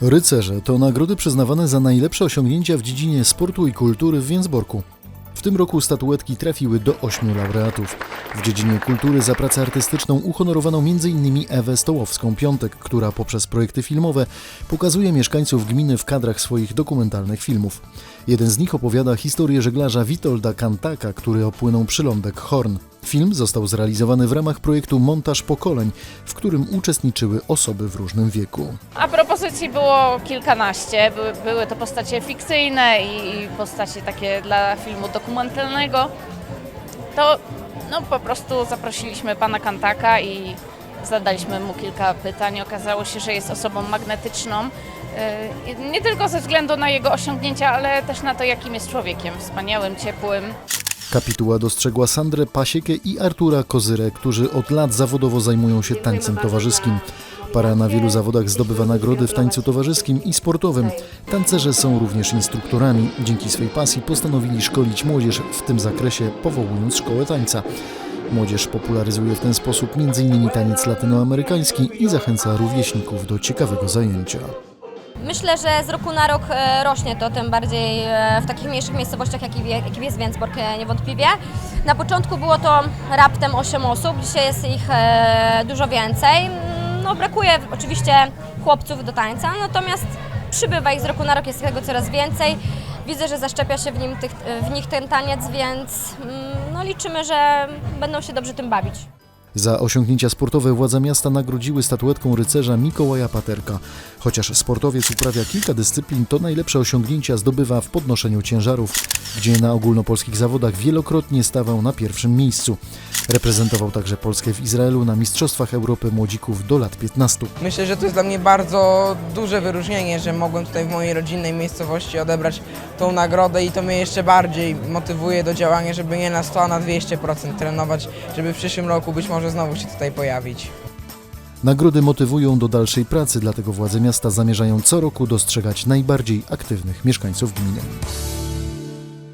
Rycerze to nagrody przyznawane za najlepsze osiągnięcia w dziedzinie sportu i kultury w Więcborku. W tym roku statuetki trafiły do ośmiu laureatów. W dziedzinie kultury za pracę artystyczną uhonorowano m.in. Ewę Stołowską-Piątek, która poprzez projekty filmowe pokazuje mieszkańców gminy w kadrach swoich dokumentalnych filmów. Jeden z nich opowiada historię żeglarza Witolda Kantaka, który opłynął przylądek Horn. Film został zrealizowany w ramach projektu Montaż Pokoleń, w którym uczestniczyły osoby w różnym wieku. A propozycji było kilkanaście. Były, były to postacie fikcyjne i postacie takie dla filmu dokumentalnego. To no, po prostu zaprosiliśmy pana Kantaka i zadaliśmy mu kilka pytań. Okazało się, że jest osobą magnetyczną. Yy, Nie tylko ze względu na jego osiągnięcia, ale też na to, jakim jest człowiekiem. Wspaniałym, ciepłym. Kapituła dostrzegła Sandrę Pasiekę i Artura Kozyrę, którzy od lat zawodowo zajmują się tańcem towarzyskim. Para na wielu zawodach zdobywa nagrody w tańcu towarzyskim i sportowym. Tancerze są również instruktorami. Dzięki swej pasji postanowili szkolić młodzież w tym zakresie, powołując szkołę tańca. Młodzież popularyzuje w ten sposób m.in. taniec latynoamerykański i zachęca rówieśników do ciekawego zajęcia. Myślę, że z roku na rok e, rośnie to, tym bardziej e, w takich mniejszych miejscowościach, jakim jest Więcbork e, niewątpliwie. Na początku było to raptem 8 osób, dzisiaj jest ich dużo więcej. No, brakuje oczywiście chłopców do tańca, natomiast przybywa ich z roku na rok, jest tego coraz więcej. Widzę, że zaszczepia się w, nim tych, w nich ten taniec, więc mm, no, liczymy, że będą się dobrze tym bawić. Za osiągnięcia sportowe władze miasta nagrodziły statuetką rycerza Mikołaja Paterka. Chociaż sportowiec uprawia kilka dyscyplin, to najlepsze osiągnięcia zdobywa w podnoszeniu ciężarów, gdzie na ogólnopolskich zawodach wielokrotnie stawał na pierwszym miejscu. Reprezentował także Polskę w Izraelu na Mistrzostwach Europy Młodzików do lat 15. Myślę, że to jest dla mnie bardzo duże wyróżnienie, że mogłem tutaj w mojej rodzinnej miejscowości odebrać tą nagrodę i to mnie jeszcze bardziej motywuje do działania, żeby nie na 100, a na 200% trenować, żeby w przyszłym roku być może znowu się tutaj pojawić. Nagrody motywują do dalszej pracy, dlatego władze miasta zamierzają co roku dostrzegać najbardziej aktywnych mieszkańców gminy.